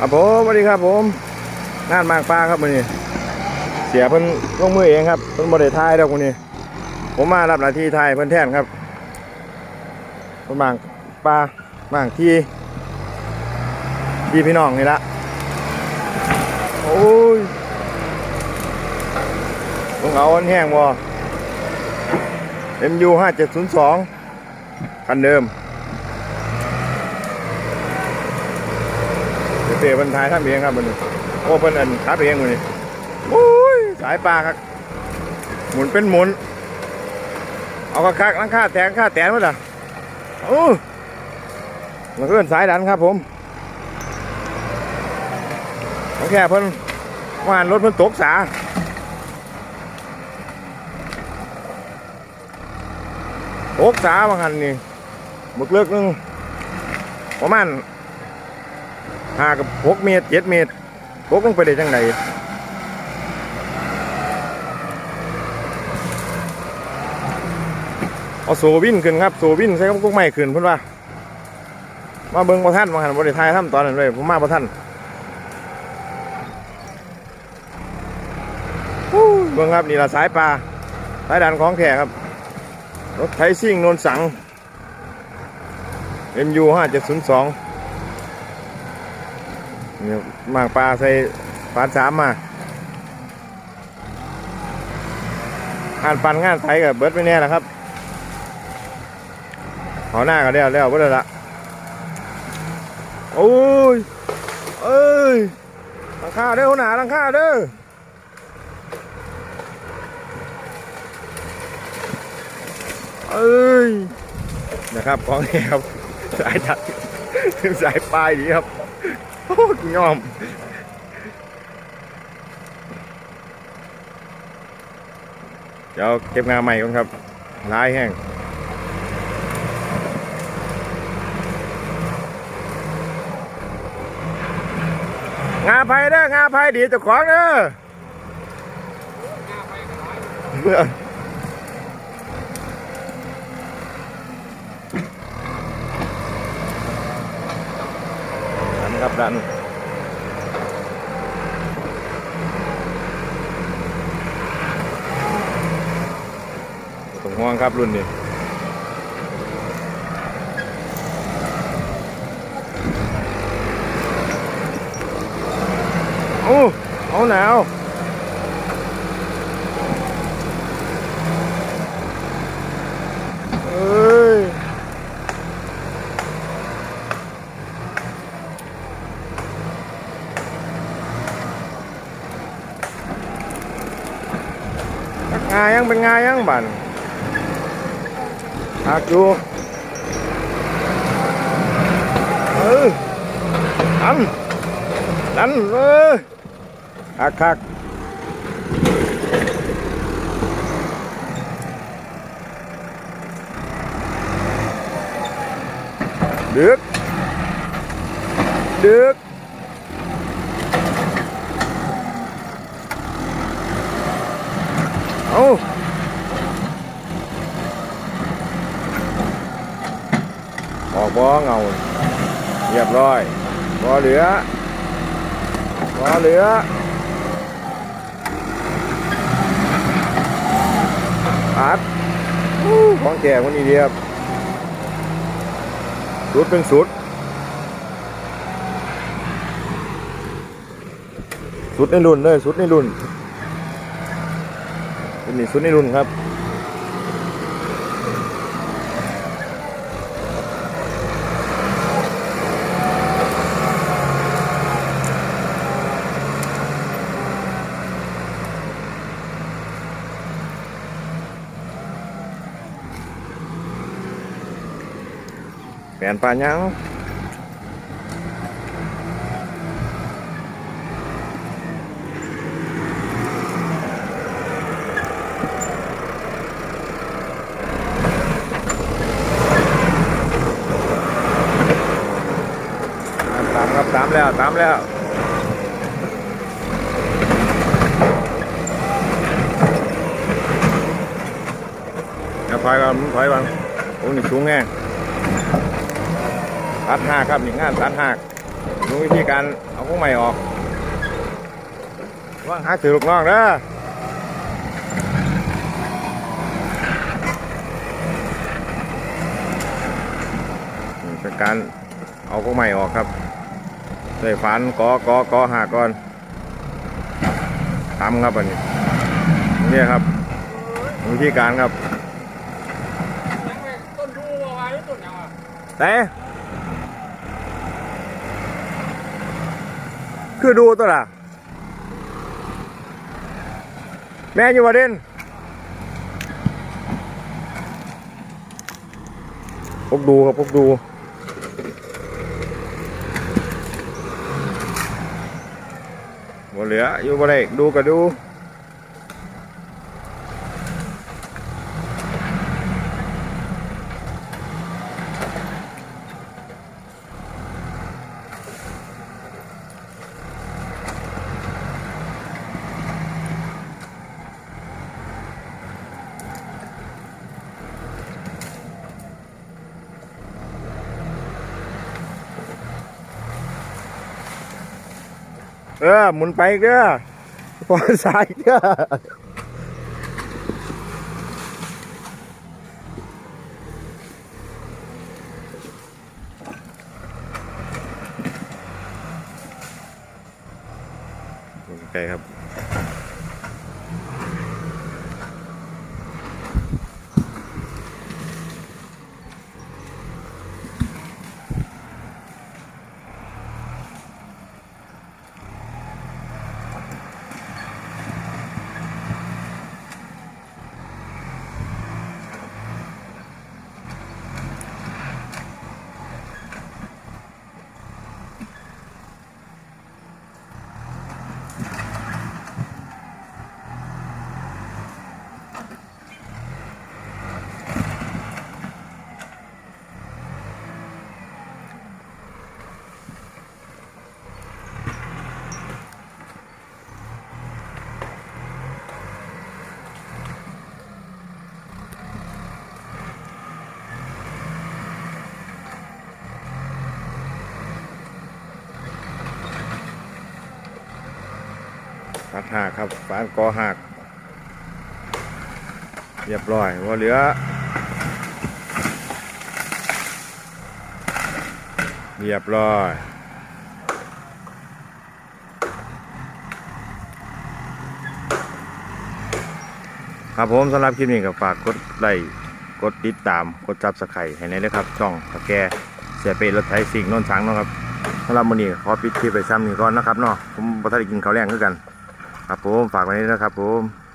ครับผมสวัสดีครับผม งานมากปลาครับวันนี้ เสียเพิ่นลงมือเองครับเพิ่นบริทายแล้วคนนี้ ผมมารับหน้าที่ทายเพิ่นแทนครับเพิ่นมางปลามางที่ที่พี่น้องนี่ละโอ้ยลงเอาอันแห้งบ่ MU 5702คันเดิม เดี๋ยวเปย์บรรทายท่านเองครับมันโอ้เป็นอันขับเองมันนี้โอ้ยสายปลาครับ หมุนเป็นหมุน เอากระคักลังค่าแตงค่าแตนมั้งล่ะโอ้มันก็เป็นสายดันครับผมโอเคเพิ่นว่านรถเพิ่นตกสาตกสาบางหันนี่บึกเลิกนึงประมาณ ห้ากับหกเมตรเจ็ดเมตรตกลงไปได้จังไดเอาโซวินขึ้นครับโซวินใช้กับกุ๊กไม้ขึ้นเพิ่อนว่ามาเบิ่งประท่านมาหันบริทายทำตอนนั้นเลยผมมาประท่านเบิ่งครับนี่ละสายปลาสายดันของแท้ครับ รถไถซิ่งโนนสัง MU 5702เนี่ย หมากปลาใส่ปลาสามมางานปันงานไถกับเบิร์ดไม่แน่นะครับหอหน้าก็แล้วแล้วเบิร์ดละโอ้ยเอ้ยลังคาเด้อหัวหนาลังคาเด้อเอ้ยนะครับของนี่ครับสายตัดสายปลายดีครับ โอ้ยยอมเดี๋ยวเก็บงานใหม่ก่อนครับร้ายแห้งงาไผ่เด้องาไผ่ดีเจ้าของเด้อ ครับดันบ่ต้องห่วงครับรุ่นนี้โอ้เอาหนาว งายังเป็นงายังบันหักอยู่เออดันดันเออหักหักดึกดึก อาออกบ่อเงาเรียบร้อยบ่อเหลือบ่อเหลืออัดอู้ของแก่คนนี้เดียบสุดเป็นสุด สุดในรุ่นเลยสุดในรุ่น นี่สุดในรุ่นครับแผนปลายังตามครับตาม แล้วตามแล้วเดี๋ยวถอยก่อนมึงถอยก่อนโอ้นี่สูงแง่ตัดหากครับนี่งานตัดหากดูวิธีการเอาพวกใหม่ออกว่างหาถือลูกน้องเด้อนี่เป็นการเอาพวกใหม่ออกครับ ใส่ฟันกอกอกอหาก่อนทำครับอันนี้นี่ครับวิธีการครับต้นดูว่าไว้ต้นยังอะแต่คือดูตัวละแม่อยู่ประเด็นพวกดูครับพวกดู เหลืออยู่บ่ได้ดูก็ดู เออหมุนไปเด้อพอสายกเด้อไกลครับ ตัดหักครับฟานกอหักเรียบร้อยว่าเหลือ เรียบร้อยครับผมสำหรับคลิปนี้ก็ฝากกดไลค์กดติดตามกดจับสไครให้ในด้วยครับ ช่องตะแกเสียเปรรถไถสิ่งน้นช้างเนาะครับสำหรับมื้อนี้ขอปิดคลิปไปซ้ำนี้ก่อนนะครับเนาะผมบ่ทันได้กินข้าวแรงคือกัน ครับผมฝากไว้นี้นะครับผม